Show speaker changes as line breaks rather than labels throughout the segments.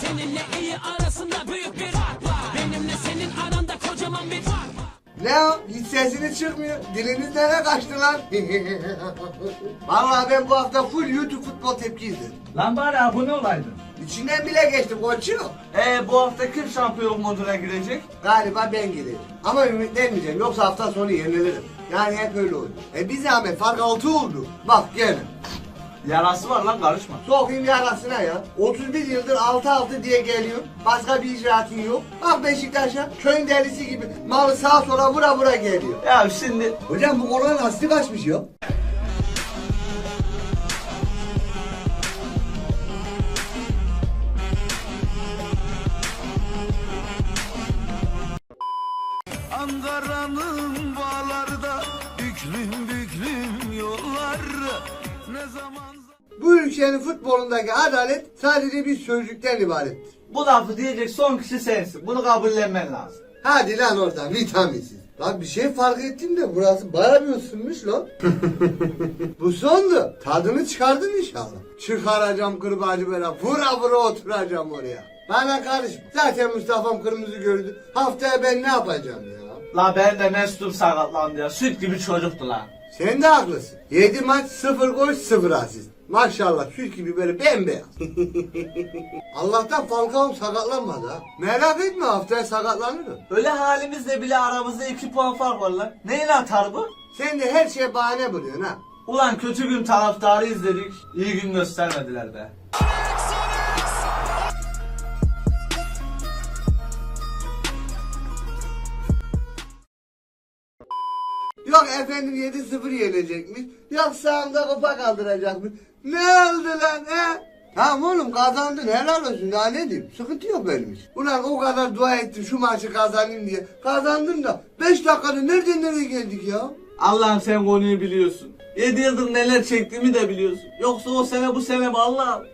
Seninle iyi arasında büyük bir fark var Benimle senin aranda kocaman bir fark var
Ne o? Hiç sesiniz çıkmıyor. Diliniz nereye kaçtı lan? Vallahi ben bu hafta full YouTube futbol tepki izledim.
Lan bari abone olaydın.
İçinden bile geçtim koçum.
Ee bu hafta kim şampiyon moduna girecek?
Galiba ben gireceğim. Ama ümitlenmeyeceğim. Yoksa hafta sonu yenilirim. Yani hep öyle oldu. E bir zahmet fark 6 oldu. Bak gene.
Yarası var lan karışma.
Sokayım yarasına ya. 31 yıldır 6-6 diye geliyor. Başka bir icraatın yok. Bak Beşiktaş'a köyün delisi gibi malı sağa sola vura vura geliyor.
Ya şimdi
Hocam bu konuda lastik açmış ya.
Ankara'nın bağlarda büklüm büklüm yollar ne zaman
Bu ülkenin futbolundaki adalet sadece bir sözcükten ibarettir.
bu lafı diyecek son kişi sensin. Bunu kabullenmen lazım.
Hadi lan oradan vitaminsiz. Lan bir şey fark ettim de burası baya bir ısınmış lan. Bu sondu. Tadını çıkardın inşallah. Çıkaracağım kırbacı böyle vura vura oturacağım oraya. Bana karışma. Zaten Mustafa'm kırmızı gördü. Haftaya ben ne yapacağım ya?
La ben de Mesut'um sakatlandı ya. Süt gibi çocuktu lan.
Sen de haklısın. 7 maç 0 gol 0 asist. Maşallah süt gibi böyle bembeyaz. Allah'tan Falcao sakatlanmadı ha. Merak etme haftaya sakatlanırım.
Öyle halimizle bile aramızda iki puan fark var lan. Neyin atar bu?
Sen de her şeye bahane buluyorsun ha.
Ulan kötü gün taraftarı izledik. İyi gün göstermediler be.
Yok efendim 7-0 yenecekmiş. Yok sağımda kupa kaldıracakmış. Ne oldu lan he? Tamam oğlum kazandın helal olsun daha ne diyeyim sıkıntı yok benim için. Ulan o kadar dua ettim şu maçı kazanayım diye. Kazandım da 5 dakikada nereden nereye geldik ya?
Allah'ım sen konuyu biliyorsun. 7 yıldır neler çektiğimi de biliyorsun. Yoksa o sene bu sene mi Allah'ım?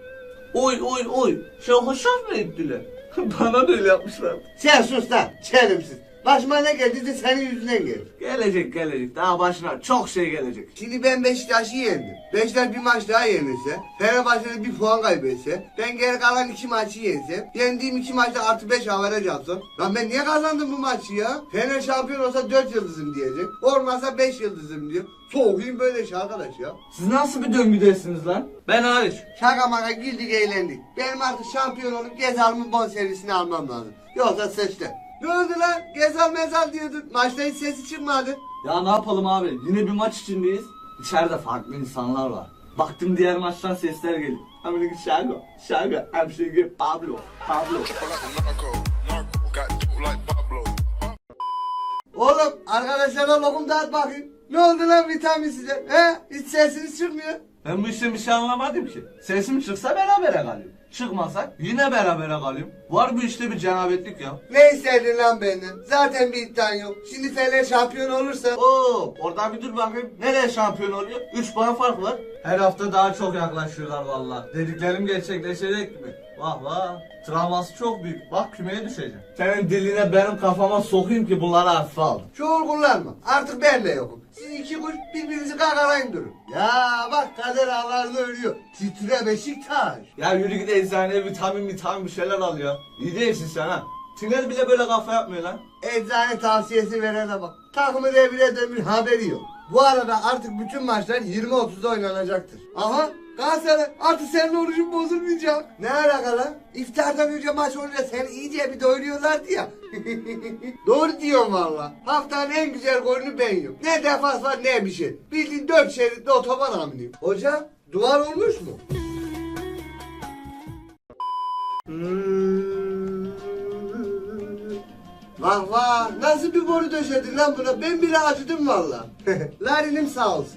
Oy oy oy. Hoşaf mı ettiler? Bana da öyle yapmışlar.
Sen sus lan çelimsiz. Başıma ne geldiyse senin yüzünden geldi.
Gelecek gelecek. Daha başına çok şey gelecek.
Şimdi ben Beşiktaş'ı yendim. Beşiktaş bir maç daha yenirse, Fenerbahçe'de bir puan kaybetse, ben geri kalan iki maçı yensem, yendiğim iki maçta artı beş averaj yapsam, lan ben niye kazandım bu maçı ya? Fener şampiyon olsa dört yıldızım diyecek, olmazsa beş yıldızım diyor. Soğukayım böyle şey arkadaş ya.
Siz nasıl bir döngüdesiniz lan? Ben hariç.
Şaka maka güldük eğlendik. Benim artık şampiyon olup Gezal'ımın bon servisini almam lazım. Yoksa sıçtı. Ne oldu lan? Gezal mezal diyordun. Maçta hiç sesi çıkmadı.
Ya ne yapalım abi? Yine bir maç içindeyiz. İçeride farklı insanlar var. Baktım diğer maçtan sesler geliyor. Like Shago, Shago, I'm singing Pablo, Pablo.
Oğlum arkadaşlara lokum dağıt bakayım. Ne oldu lan vitamin size? He? Hiç sesiniz çıkmıyor.
Ben bu işten bir şey anlamadım ki. Sesim çıksa berabere kalıyorum. Çıkmasa yine berabere kalıyorum. Var bu işte bir cenabetlik ya.
Ne istedin lan benden? Zaten bir iddian yok. Şimdi Fener şampiyon olursa...
Oo, oradan bir dur bakayım. Nereye şampiyon oluyor? 3 puan fark var. Her hafta daha çok yaklaşıyorlar valla. Dediklerim gerçekleşecek mi? Vah vah. Travması çok büyük. Bak kümeye düşeceğim. Senin diline benim kafama sokayım ki bunları hafife aldım.
Çoğul kullanma. Artık ben de yokum. Siz iki kuş birbirinizi kakalayın durun. Ya bak kader ağlarını örüyor. Titre Beşiktaş.
Ya yürü git eczaneye vitamin vitamin bir şeyler al ya. İyi değilsin sen ha. Tiner bile böyle kafa yapmıyor lan.
Eczane tavsiyesi verene bak. Takımı devire dönmüş haberi yok. Bu arada artık bütün maçlar 20-30'da oynanacaktır. Aha Galatasaray artık senin orucun bozulmayacak. Ne alaka lan? İftardan önce maç olunca seni iyice bir doyuruyorlardı ya. Doğru diyorum valla. Haftanın en güzel golünü ben yiyorum. Ne defans var ne bir şey. Bildiğin dört şeritli otoban hamleyim. Hocam duvar olmuş mu? Vah vah nasıl bir boru döşedin lan buna ben bile acıdım valla. Larinim sağ olsun.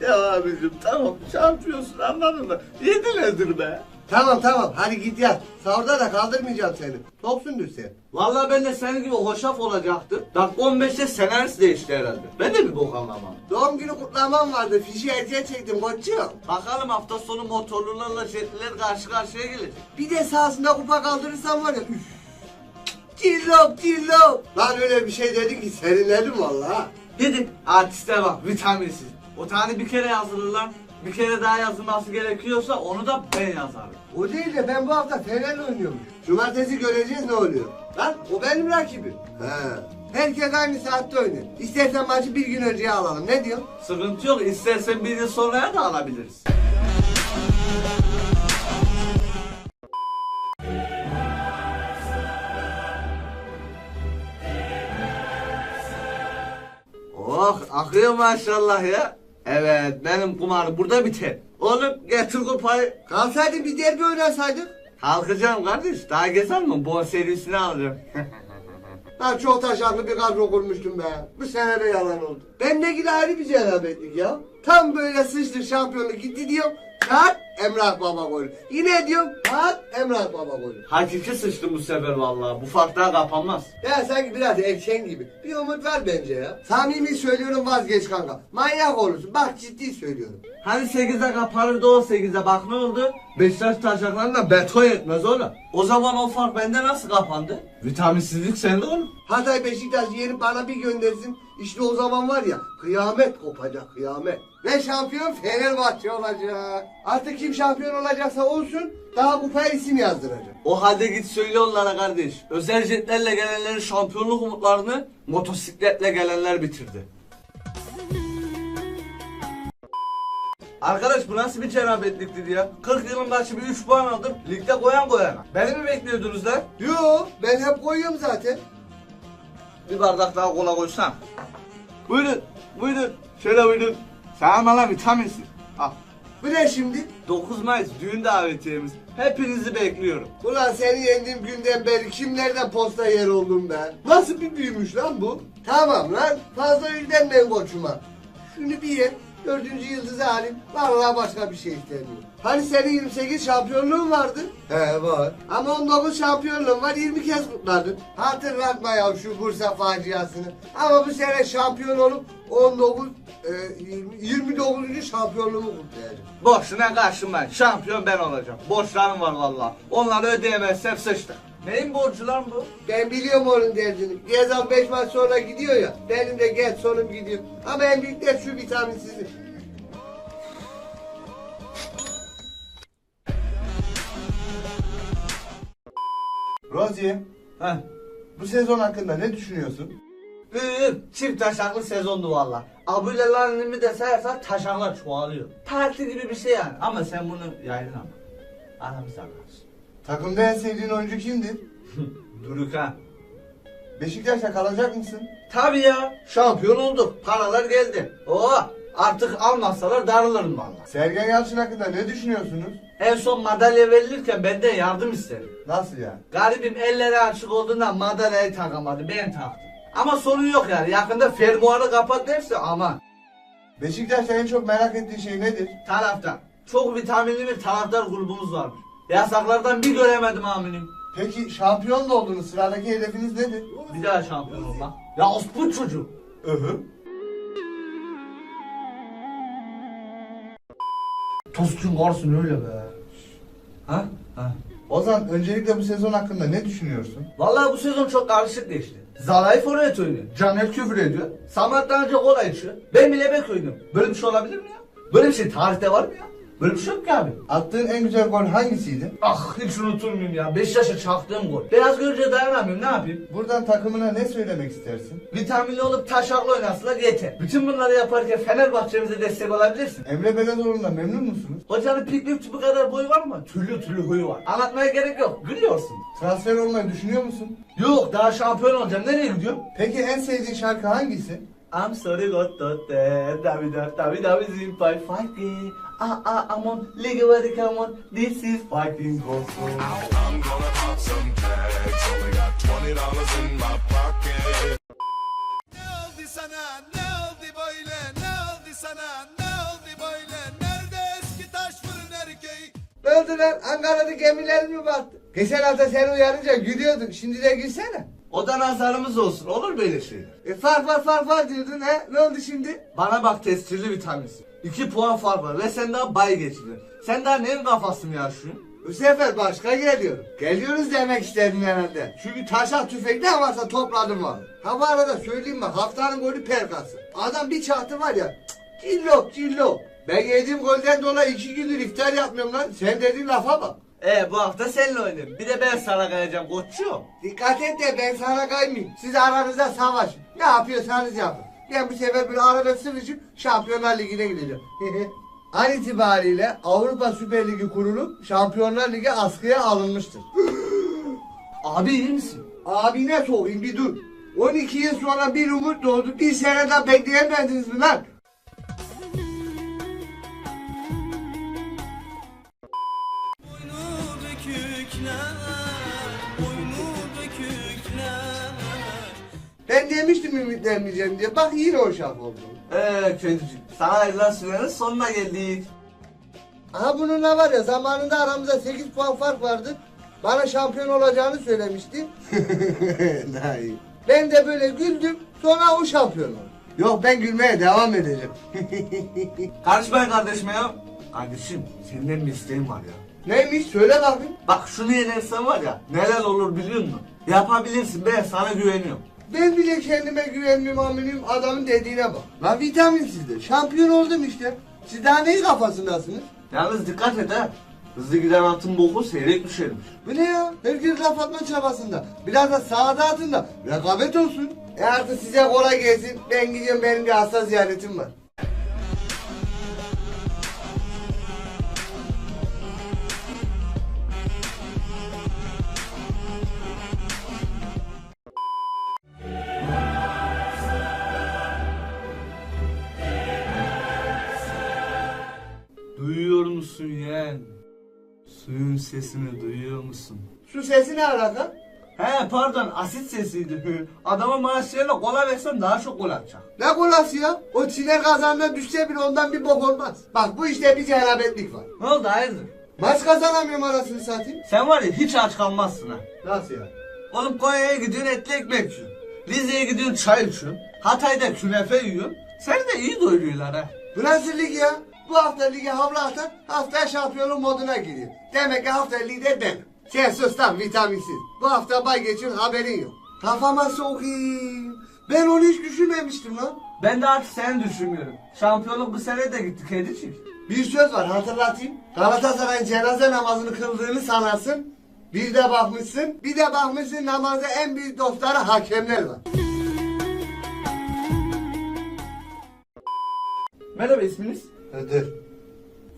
Ya abicim tamam şampiyonsun anladın mı? Yedilerdir be.
Tamam tamam hadi git yat. Sahurda da kaldırmayacağım seni. Toksundur sen.
Vallahi ben de senin gibi hoşaf olacaktım. Dakika 15'te senarist değişti herhalde. Ben de bir bok anlamam.
Doğum günü kutlamam vardı. Fişi hediye çektim koçum.
Bakalım hafta sonu motorlularla jetliler karşı karşıya gelecek.
Bir de sahasında kupa kaldırırsam var ya üf. Cillop cillop. Lan öyle bir şey dedin ki serinledim valla.
Dedik artiste bak vitaminsiz. O tane bir kere yazılır lan. bir kere daha yazılması gerekiyorsa onu da ben yazarım.
O değil de ben bu hafta Fener'le oynuyormuş. Cumartesi göreceğiz ne oluyor. Lan o benim rakibim. He. Herkes aynı saatte oynuyor. İstersen maçı bir gün önceye alalım. Ne diyorsun?
Sıkıntı yok. İstersen bir yıl sonraya da alabiliriz. Oh akıyor maşallah ya. Evet benim kumarım burada biter. Oğlum getir kupayı.
Kalsaydı bir derbi oynasaydık.
Kalkacağım kardeş. Daha gezer mi? Bon serisini alacağım.
Ben çok taşaklı bir kadro kurmuştum be. Bu sene de yalan oldu. Ben de gide ayrı bir cenabetlik ya. Tam böyle sıçtı şampiyonluk gitti diyorum. Kat Emrah Baba golü. Yine diyorum kat Emrah Baba golü.
Hakiki sıçtım bu sefer vallahi. Bu fark daha kapanmaz.
Ya sanki biraz ekşen gibi. Bir umut ver bence ya. Samimi söylüyorum vazgeç kanka. Manyak olursun. Bak ciddi söylüyorum.
Hani 8'e kapanırdı o 8'e bak ne oldu? Beşiktaş taşaklarına beton yetmez oğlum. O zaman o fark bende nasıl kapandı? Vitaminsizlik sende oğlum.
Hatay Beşiktaş yeni bana bir göndersin. İşte o zaman var ya kıyamet kopacak kıyamet. Ve şampiyon Fenerbahçe olacak. Artık kim şampiyon olacaksa olsun daha kupaya isim yazdıracak.
O halde git söyle onlara kardeş. Özel jetlerle gelenlerin şampiyonluk umutlarını motosikletle gelenler bitirdi. Arkadaş bu nasıl bir cenabetliktir ya? 40 yılın başı bir 3 puan aldım. Ligde koyan koyana. Beni mi bekliyordunuz lan?
Yo ben hep koyuyorum zaten.
Bir bardak daha kola koysam. Buyurun, buyurun. Şöyle buyurun. Sen bana vitaminsin. Al.
Bu ne şimdi?
9 Mayıs düğün davetiyemiz. Hepinizi bekliyorum.
Ulan seni yendiğim günden beri kimlerden posta yer oldum ben? Nasıl bir büyümüş lan bu? Tamam lan fazla yüklenmeyin koçuma. Şunu bir ye. Dördüncü yıldızı alayım. Vallahi başka bir şey istemiyorum. Hani senin 28 şampiyonluğun vardı? He var. Ama 19 şampiyonluğun var 20 kez kutladın. Hatırlatma ya şu Bursa faciasını. Ama bu sene şampiyon olup 19 e, 20, 29. şampiyonluğumu kutlayacağım.
Boşuna karşıma. Şampiyon ben olacağım. Borçlarım var valla. Onları ödeyemezsem sıçtık. Neyin borcu lan bu?
Ben biliyorum onun derdini. Gezal 5 maç sonra gidiyor ya. Benim de geç sonum gidiyor. Ama en büyük dert şu vitaminsizlik.
Rozier,
Heh.
bu sezon hakkında ne düşünüyorsun?
Büyük çift taşaklı sezondu valla. Abilelerimi de sayarsak taşaklar çoğalıyor. Parti gibi bir şey yani. Ama sen bunu yaydın ama. Aramızda kalsın.
Takımda en sevdiğin oyuncu kimdir?
Durukan.
Beşiktaş'ta kalacak mısın?
Tabii ya. Şampiyon olduk. Paralar geldi. Oo. Artık almazsalar darılırım valla.
Sergen Yalçın hakkında ne düşünüyorsunuz?
En son madalya verilirken benden yardım istedim.
Nasıl yani?
Garibim elleri açık olduğundan madalyayı takamadı. Ben taktım. Ama sorun yok yani. Yakında fermuarı kapat derse aman.
Beşiktaş'ta en çok merak ettiğin şey nedir?
Taraftar. Çok vitaminli bir taraftar grubumuz varmış. Yasaklardan bir göremedim aminim.
Peki şampiyon da oldunuz. Sıradaki hedefiniz nedir?
Bir daha şampiyon olmak. Ya ospu çocuğu.
Öhü.
Tostun varsın öyle be. Ha? Ha.
Ozan öncelikle bu sezon hakkında ne düşünüyorsun?
Vallahi bu sezon çok karışık geçti. Zalay forvet oynuyor. Caner küfür ediyor. Samat daha önce kola içiyor. Ben bile bek oynuyorum. Böyle bir şey olabilir mi ya? Böyle bir şey tarihte var mı ya? Böyle bir şey yok ki abi.
Attığın en güzel gol hangisiydi?
Ah hiç unutur muyum ya? 5 yaşa çaktığım gol. Beyaz görünce dayanamıyorum ne yapayım?
Buradan takımına ne söylemek istersin?
Vitaminli olup taşaklı oynasınlar yeter. Bütün bunları yaparken Fenerbahçe'mize destek olabilirsin.
Emre Belezoğlu'ndan memnun musunuz?
Hocanın piknik tüpü kadar boyu var mı? Türlü türlü huyu var. Anlatmaya gerek yok. Gülüyorsun.
Transfer olmayı düşünüyor musun?
Yok daha şampiyon olacağım. Nereye gidiyorum?
Peki en sevdiğin şarkı hangisi?
I'm sorry got to te David David David Zimpay fighting Ah ah I'm on League where come on This is fighting go
I'm gonna pop some tags. Only got twenty dollars in my pocket.
Ne oldu sana ne oldu böyle ne oldu sana ne oldu böyle Nerede eski taş fırın erkeği
Ne oldu lan? Ankara'da gemiler mi battı? Geçen hafta seni uyarınca gülüyordun. Şimdi de gülsene.
O da nazarımız olsun olur böyle şeyler
E far far far far diyordun he? Ne oldu şimdi?
Bana bak tescilli vitaminsin 2 puan fark var ve sen daha bay geçtin Sen daha neyin kafasını yaşıyorsun?
Bu sefer başka geliyorum. Geliyoruz demek istedin herhalde. Çünkü taşak tüfek ne varsa topladım var. Ha bu arada söyleyeyim mi? Haftanın golü perkası. Adam bir çahtı var ya. Cillop cillop. Ben yediğim golden dolayı iki gündür iftar yapmıyorum lan. Sen dediğin lafa bak.
E bu hafta seninle oynayayım. Bir de ben sana kayacağım koçum.
Dikkat et de ben sana kaymayayım. Siz aranızda savaşın. Ne yapıyorsanız yapın. Ben bu sefer böyle arada sıvışıp Şampiyonlar Ligi'ne gideceğim. An itibariyle Avrupa Süper Ligi kurulup Şampiyonlar Ligi askıya alınmıştır.
Abi iyi misin?
Abine sorayım bir dur. 12 yıl sonra bir umut doğdu. Bir sene daha bekleyemediniz mi lan? Ben demiştim ümitlenmeyeceğim diye. Bak yine o şaf oldu.
Eee kedicik sana ayrılan sürenin sonuna geldik.
Aha bununla var ya zamanında aramızda 8 puan fark vardı. Bana şampiyon olacağını söylemişti. Nahi. Ben de böyle güldüm. Sonra o şampiyon oldu. Yok ben gülmeye devam edeceğim.
Karışmayın kardeşime ya. Kardeşim senden bir isteğim var ya.
Neymiş söyle bakayım.
Bak şunu yenersen var ya neler olur biliyor musun? Yapabilirsin ben sana güveniyorum.
Ben bile kendime güvenmiyorum aminim adamın dediğine bak. Lan vitamin sizde. Şampiyon oldum işte. Siz daha neyin kafasındasınız?
Yalnız dikkat et ha. Hızlı giden atın boku seyrek düşermiş.
Bu ne ya? Herkes laf atma çabasında. Biraz da sağda atın da rekabet olsun. E artık size kolay gelsin. Ben gidiyorum benim bir hasta ziyaretim var.
Sesini duyuyor musun?
Şu sesi ne alaka?
He pardon asit sesiydi. Adama maaşlarıyla kola versen daha çok gol atacak.
Ne kolası ya? O çiner kazanına düşse bile ondan bir bok olmaz. Bak bu işte bir cenabetlik var.
Ne oldu hayırdır?
Maç kazanamıyorum arasını satayım.
Sen var ya hiç aç kalmazsın ha.
Nasıl ya?
Oğlum Konya'ya gidiyorsun etli ekmek yiyorsun. Rize'ye gidiyorsun çay içiyorsun. Hatay'da künefe yiyorsun. Sen de iyi doyuruyorlar ha.
Bu nasıl lig ya? Bu hafta lige havlu atan haftaya şampiyonluk moduna giriyor. Demek ki hafta lider ben. Sen sus lan vitaminsiz. Bu hafta bay geçiyorsun haberin yok. Kafama sokayım. Ben onu hiç düşünmemiştim lan.
Ben de artık seni düşünmüyorum. Şampiyonluk bu sene de gitti kedicik.
Bir söz var hatırlatayım. Galatasaray'ın cenaze namazını kıldığını sanarsın. Bir de bakmışsın, bir de bakmışsın namazda en büyük dostları hakemler var.
Merhaba isminiz?
Ödür.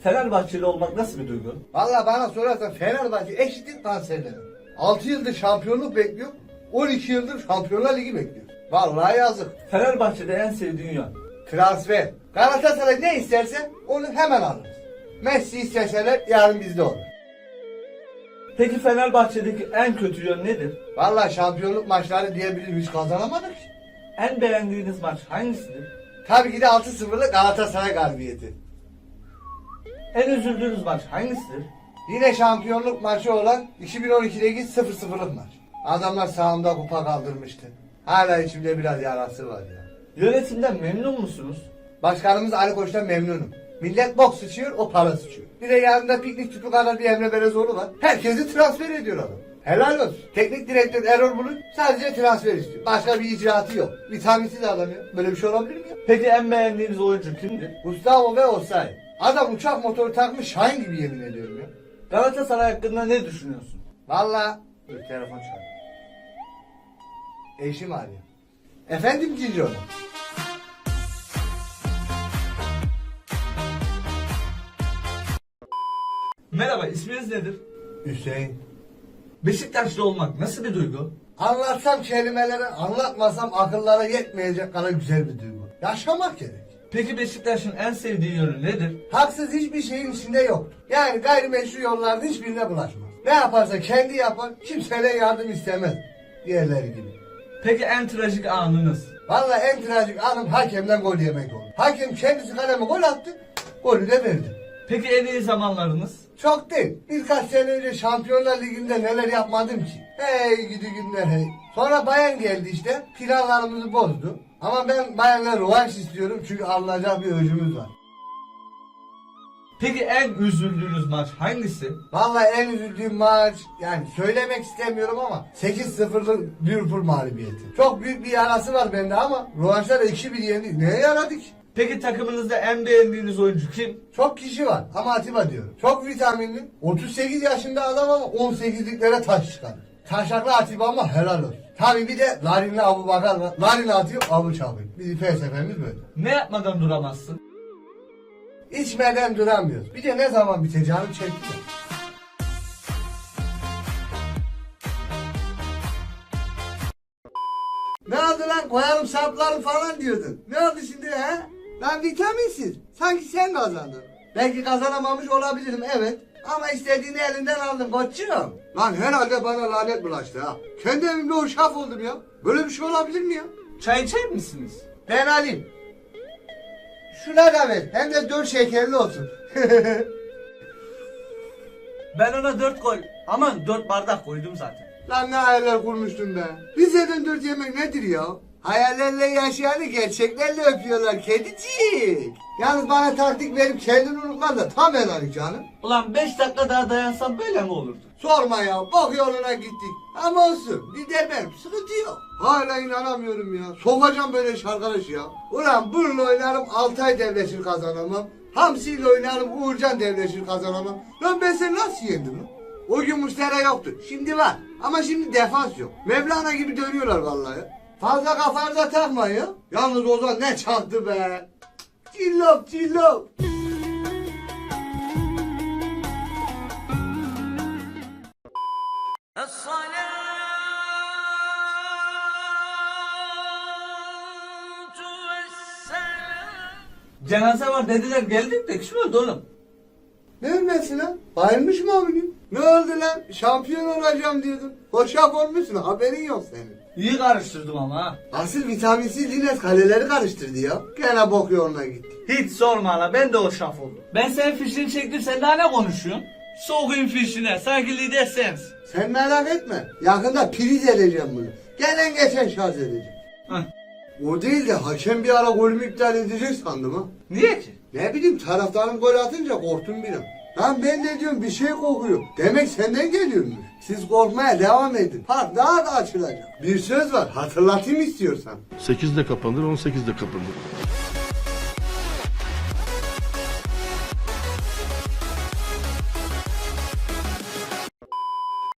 Fenerbahçeli olmak nasıl bir duygu?
Valla bana sorarsan Fenerbahçe eşitlik kanserleri. 6 yıldır şampiyonluk bekliyor. 12 yıldır Şampiyonlar Ligi bekliyor. Vallahi yazık.
Fenerbahçe'de en sevdiğin yön.
Transfer. Galatasaray ne isterse onu hemen alırız. Messi isteseler yarın bizde olur.
Peki Fenerbahçe'deki en kötü yön nedir?
Valla şampiyonluk maçları diyebilirim hiç kazanamadık.
En beğendiğiniz maç hangisidir?
Tabii ki de 6-0'lık Galatasaray galibiyeti.
En üzüldüğünüz maç hangisidir?
Yine şampiyonluk maçı olan 2012'deki 0-0'lık maç. Adamlar sağımda kupa kaldırmıştı. Hala içimde biraz yarası var ya.
Yönetimden memnun musunuz?
Başkanımız Ali Koç'tan memnunum. Millet bok sıçıyor, o para sıçıyor. Bir de yanında piknik tüpü kadar bir Emre Belezoğlu var. Herkesi transfer ediyor adam. Helal olsun. Teknik direktör Erol Bulut sadece transfer istiyor. Başka bir icraatı yok. Vitaminsiz adam ya. Böyle bir şey olabilir mi ya?
Peki en beğendiğiniz oyuncu kimdir?
Gustavo ve Osay. Adam uçak motoru takmış Şahin gibi yemin ediyorum ya.
Galatasaray hakkında ne düşünüyorsun?
Valla. Dur telefon çalıyor. Eşim arıyor. Efendim Cinco.
Merhaba isminiz nedir?
Hüseyin.
Beşiktaşlı olmak nasıl bir duygu?
Anlatsam kelimeleri, anlatmasam akıllara yetmeyecek kadar güzel bir duygu. Yaşamak gerek.
Peki Beşiktaş'ın en sevdiği yönü nedir?
Haksız hiçbir şeyin içinde yoktur. Yani gayrimeşru yolların hiçbirine bulaşmaz. Ne yaparsa kendi yapar, kimseden yardım istemez. Diğerleri gibi.
Peki en trajik anınız?
Vallahi en trajik anım hakemden gol yemek oldu. Hakem kendisi kaleme gol attı, golü de verdi.
Peki en iyi zamanlarınız?
Çok değil. Birkaç sene önce Şampiyonlar Ligi'nde neler yapmadım ki. Hey gidi günler hey. Sonra Bayern geldi işte. Planlarımızı bozdu. Ama ben Bayern'le rövanş istiyorum çünkü alınacak bir öcümüz var.
Peki en üzüldüğünüz maç hangisi?
Vallahi en üzüldüğüm maç yani söylemek istemiyorum ama 8-0'lık Liverpool mağlubiyeti. Çok büyük bir yarası var bende ama rövanşta da 2-1 yendik. Neye yaradı ki?
Peki takımınızda en beğendiğiniz oyuncu kim?
Çok kişi var ama Atiba diyorum. Çok vitaminli. 38 yaşında adam ama 18'liklere taş çıkarır. Taşaklı Atiba ama helal olsun. Tabii bir de Larin'le Abu Bakar var. Larin atıyor, Abu çalıyor. Bizim felsefemiz böyle.
Ne yapmadan duramazsın?
İçmeden duramıyoruz. Bir de ne zaman biteceğini çekti. Ne oldu lan koyalım sapları falan diyordun. Ne oldu şimdi he? Lan vitaminsiz. Sanki sen kazandın. Belki kazanamamış olabilirim evet. Ama istediğini elinden aldım koçum. Lan herhalde bana lanet bulaştı ha. Kendi evimde uşak oldum ya. Böyle bir şey olabilir mi ya?
Çay içer misiniz?
Ben alayım. Şuna da ver. Hem de dört şekerli olsun.
Ben ona dört koy. Aman dört bardak koydum zaten.
Lan ne hayaller kurmuştun be. Liseden dört yemek nedir ya? Hayallerle yaşayanı gerçeklerle öpüyorlar kedicik. Yalnız bana taktik verip kendini unutman da tam helallik canım.
Ulan beş dakika daha dayansam böyle mi olurdu?
Sorma ya bok yoluna gittik. Ama olsun lider benim sıkıntı yok. Hala inanamıyorum ya. Sokacağım böyle iş arkadaş ya. Ulan bununla oynarım Altay devleşir kazanamam. Hamsiyle oynarım Uğurcan devleşir kazanamam. Lan ben seni nasıl yendim lan? O gün Mustera yoktu. Şimdi var. Ama şimdi defans yok. Mevlana gibi dönüyorlar vallahi. Fazla kafanıza takma ya. Yalnız Ozan ne çaldı be. Cillop cillop.
Cenaze var dediler geldik de kim öldü oğlum?
Ne ölmesi lan? Bayılmış mı abinin? Ne oldu lan? Şampiyon olacağım diyordun. Hoşaf olmuşsun haberin yok senin.
İyi karıştırdım ama ha.
Asıl vitaminsiz Lines kaleleri karıştırdı ya. Gene bok yoluna gitti.
Hiç sorma hala ben de o şaf oldum. Ben senin fişini çektim sen daha ne konuşuyorsun? Sokayım fişine sanki lider sensin.
Sen merak etme. Yakında priz edeceğim bunu. Gelen geçen şarj edeceğim.
Heh.
O değil de hakem bir ara golümü iptal edecek sandım ha.
Niye ki?
Ne bileyim taraftarım gol atınca korktum bir an. Lan ben de diyorum bir şey kokuyor. Demek senden geliyormuş. Siz korkmaya devam edin. Fark daha da açılacak. Bir söz var hatırlatayım istiyorsan.
8'de kapanır, 18'de kapanır.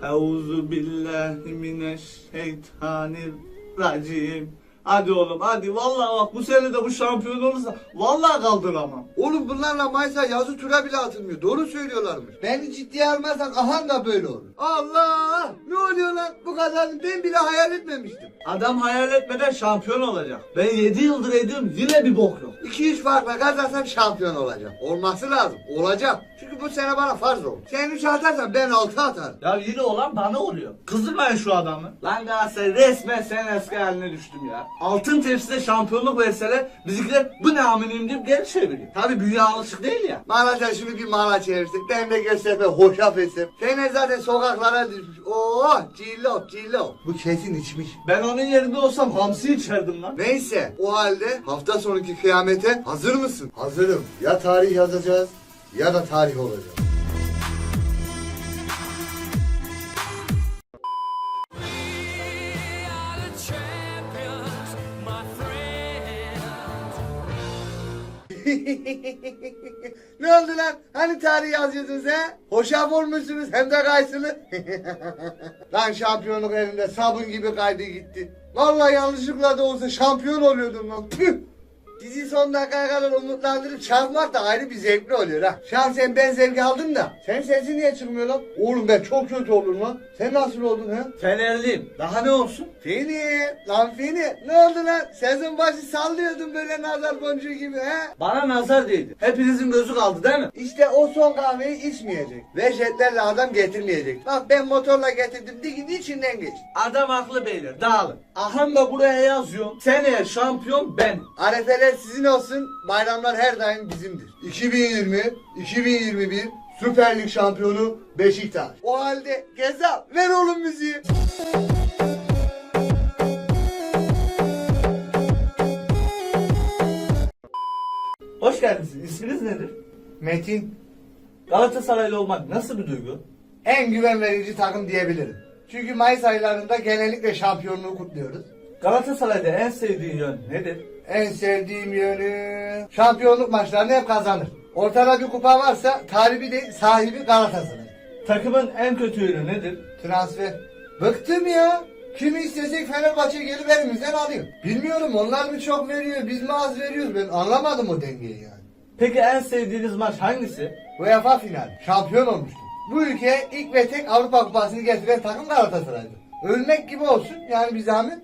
Euzu billahi mineşşeytanirracim. Hadi oğlum hadi vallahi bak bu sene de bu şampiyon olursa vallahi kaldıramam.
Oğlum bunlarla Mayıs'a yazı tura bile atılmıyor. Doğru söylüyorlarmış. Beni ciddiye almazsan ahan da böyle olur. Allah! Ne oluyor lan? Bu kadarını ben bile hayal etmemiştim.
Adam hayal etmeden şampiyon olacak. Ben 7 yıldır ediyorum yine bir bok yok.
2-3 farkla kazansam şampiyon olacağım. Olması lazım. Olacak. Çünkü bu sene bana farz oldu. Sen 3 atarsan ben 6 atarım.
Ya yine olan bana oluyor. Kızdırmayın şu adamı. Lan Galatasaray resmen sen eski haline düştüm ya. Altın tepside şampiyonluk verseler bizimkiler bu ne aminim deyip geri çeviriyor. Tabi büyüye alışık değil ya.
Mağaza şunu bir mağaza çevirsek. Ben de Göztepe hoşaf etsem. Fener zaten sokaklara düşmüş. Oo, cillop cillop. Bu kesin içmiş.
Ben onun yerinde olsam hamsi içerdim lan.
Neyse o halde hafta sonraki kıyamete hazır mısın? Hazırım. Ya tarih yazacağız ya da tarih
friend.
ne oldu lan? Hani tarih yazıyordunuz he? Hoşaf olmuşsunuz hem de kaysılı. lan şampiyonluk elinde sabun gibi kaydı gitti. Vallahi yanlışlıkla da olsa şampiyon oluyordum lan. Püh! Sizi son dakikaya kadar umutlandırıp çarpmak da ayrı bir zevkli oluyor ha. Şahsen ben zevk aldım da. Sen sesin niye çıkmıyor lan? Oğlum ben çok kötü oldum lan. Sen nasıl oldun ha?
Fenerliyim. Daha ne olsun?
Fini, lan Fini. Ne oldu lan? Sezon başı sallıyordun böyle nazar boncuğu gibi he?
Bana nazar değdi. Hepinizin gözü kaldı değil mi?
İşte o son kahveyi içmeyecek. Ve jetlerle adam getirmeyecek. Bak ben motorla getirdim digin içinden geç.
Adam haklı beyler dağılın. Aham da buraya yazıyorum. Seneye şampiyon ben.
Arefeler sizin olsun. Bayramlar her daim bizimdir. 2020, 2021 Süper Lig şampiyonu Beşiktaş. O halde Gezal ver oğlum müziği.
Hoş geldiniz. İsminiz nedir?
Metin
Galatasaraylı olmak nasıl bir duygu?
en güven verici takım diyebilirim. Çünkü Mayıs aylarında genellikle şampiyonluğu kutluyoruz.
Galatasaray'da en sevdiğin yön nedir?
en sevdiğim yönü... Şampiyonluk maçlarını hep kazanır. Ortada bir kupa varsa talibi değil sahibi Galatasaray.
Takımın en kötü yönü nedir?
Transfer. Bıktım ya. Kimi istesek Fenerbahçe gelip elimizden alıyor. Bilmiyorum onlar mı çok veriyor biz mi az veriyoruz ben anlamadım o dengeyi yani.
Peki en sevdiğiniz maç hangisi?
UEFA finali. Şampiyon olmuştu. Bu ülkeye ilk ve tek Avrupa Kupası'nı getiren takım Galatasaray'dı. Ölmek gibi olsun yani bir zahmet.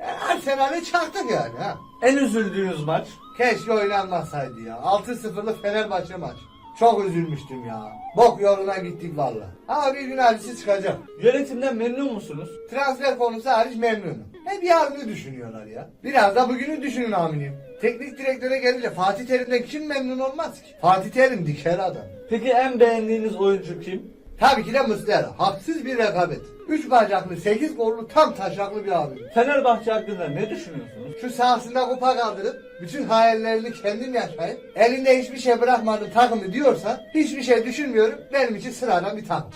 Yani Arsenal'e çaktık yani ha.
En üzüldüğünüz maç?
Keşke oynanmasaydı ya. 6-0'lık Fenerbahçe maç. Çok üzülmüştüm ya. Bok yoluna gittik valla. Ama bir gün hadisi çıkacak.
Yönetimden memnun musunuz?
Transfer konusu hariç memnunum. Hep yarını düşünüyorlar ya. Biraz da bugünü düşünün aminim. Teknik direktöre gelince Fatih Terim'den kim memnun olmaz ki? Fatih Terim diker adam.
Peki en beğendiğiniz oyuncu kim?
Tabii ki de Muslera. Haksız bir rekabet. Üç bacaklı, sekiz gollu tam taşaklı bir abi.
Fenerbahçe hakkında ne düşünüyorsunuz?
Şu sahasında kupa kaldırıp bütün hayallerini kendim yaşayıp elinde hiçbir şey bırakmadım takımı diyorsa hiçbir şey düşünmüyorum. Benim için sıradan bir takım.